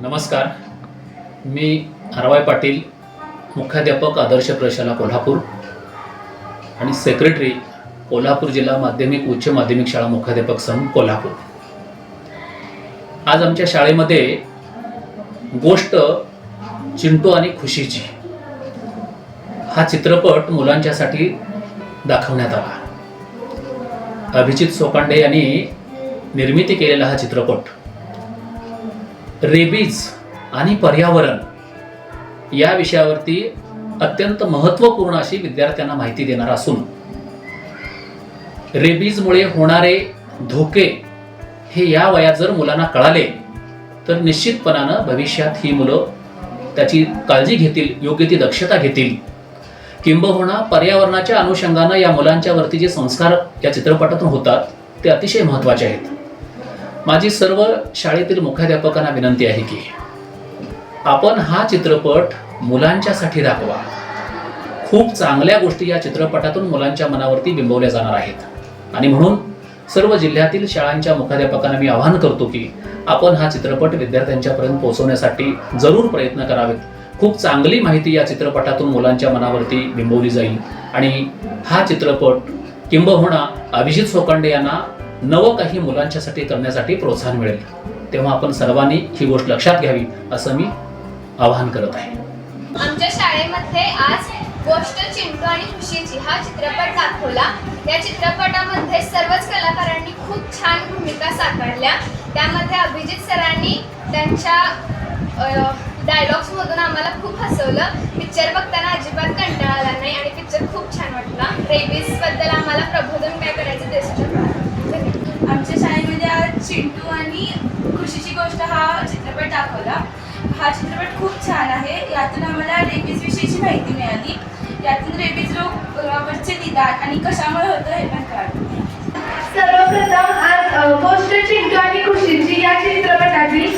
नमस्कार. मी हरवाय पाटील मुख्याध्यापक आदर्श प्रशाला कोल्हापूर आणि सेक्रेटरी कोल्हापूर जिल्हा माध्यमिक उच्च माध्यमिक शाळा मुख्याध्यापक संघ कोल्हापूर. आज आमच्या शाळेमध्ये गोष्ट चिंटू आणि खुशीची. हा चित्रपट मुलांच्यासाठी दाखवण्यात आला. अभिजित सोपांडे यांनी निर्मिती केलेला हा चित्रपट. रेबीज आणि पर्यावरण या विषयावरती अत्यंत महत्त्वपूर्ण अशी विद्यार्थ्यांना माहिती देणार असून रेबीजमुळे होणारे धोके हे या वयात जर मुलांना कळाले तर निश्चितपणानं भविष्यात ही मुलं त्याची काळजी घेतील योग्य ती दक्षता घेतील. किंबहुना पर्यावरणाच्या अनुषंगानं या मुलांच्या वरती जे संस्कार या चित्रपटातून होतात ते अतिशय महत्त्वाचे आहेत. माझी सर्व शाळेतील मुख्याध्यापकांना विनंती आहे की आपण हा चित्रपट मुलांच्यासाठी दाखवा. खूप चांगल्या गोष्टी या चित्रपटातून मुलांच्या मनावरती बिंबवल्या जाणार आहेत. आणि म्हणून सर्व जिल्ह्यातील शाळांच्या मुख्याध्यापकांना मी आवाहन करतो की आपण हा चित्रपट विद्यार्थ्यांच्यापर्यंत पोहोचवण्यासाठी जरूर प्रयत्न करावेत. खूप चांगली माहिती या चित्रपटातून मुलांच्या मनावरती बिंबवली जाईल. आणि हा चित्रपट किंबहुना अभिजित सोकांडे यांना नवं काही मुलांच्यासाठी करण्यासाठी प्रोत्साहन मिळेल. तेव्हा आपण सर्वांनी ही गोष्ट लक्षात घ्यावी असं मी आवाहन करत आहे. आमच्या शाळेमध्ये आज गोष्ट चिंटू आणि खुशीची हा चित्रपट दाखवला. या चित्रपटामध्ये सर्वच कलाकारांनी खूप छान भूमिका साकारल्या. त्यामध्ये अभिजित सरांनी त्यांच्या डायलॉग्स मधून आम्हाला खूप हसवलं. पिक्चर बघताना अजिबात कंटाळा आला नाही आणि पिक्चर खूप छान वाटला. रेबीजबद्दल आम्हाला प्रबोधन काय करायचं ते चिंटू आणि खुशीची गोष्ट हा चित्रपट दाखवला. हा चित्रपट खूप छान आहे. यातून आम्हाला रेबीज विषयीची माहिती मिळाली. यातून रेबीज रोगावरचे निदान आणि कशामुळे होतं हे पण कळालं. सर्वप्रथम आज गोष्ट चिंटू आणि खुशीची या चित्रपटातील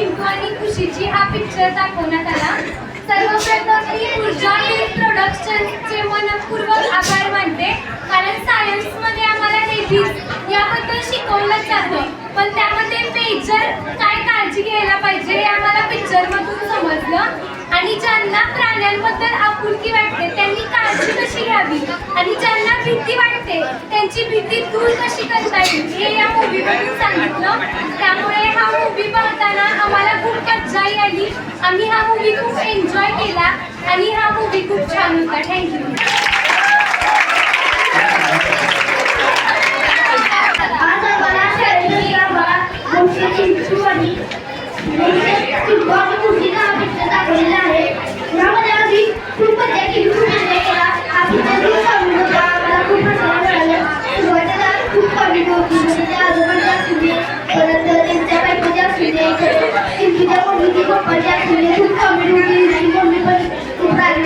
चिंटू आणि खुशीची हा पिक्चर दाखवण्यात आला. सर्वप्रथम मी ऊर्जा प्रोडक्शनचे मनपूर्वक आभार मानते. कारण सायन्समध्ये आम्हाला रेबीज याबद्दल शिकवलं जातं. पण त्यामध्ये मेजर काय काळजी घ्यायला पाहिजे हे आम्हाला पिक्चरमधून समजलं. आणि ज्यांना प्राण्यांबद्दल आपुलकी वाटते त्यांनी काळजी कशी घ्यावी? आणि ज्यांना भीती वाटते त्यांची भीती दूर कशी करता येईल? हे या मूवीमधून सांगितलं. त्यामुळे हा मूवी पाहताना आम्हाला खूप मज्जाही आली आम्ही हा मूवी खूप एन्जॉय केला आणि हा मूवी खूप छान होता. थँक्यू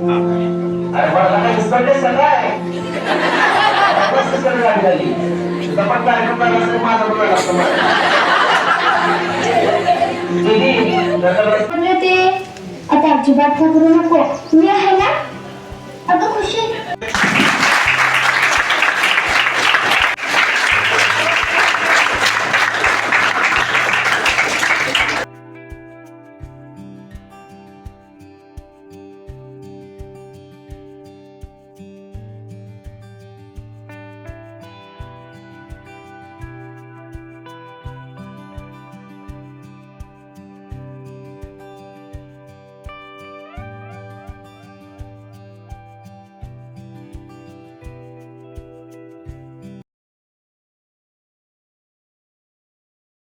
अरे वडिलांना घुसकडले सगळं झपट कार्यक्रम करायला माझा बोलायला लागतो ते आता अजिबात घाबरू नको. मी आहे ना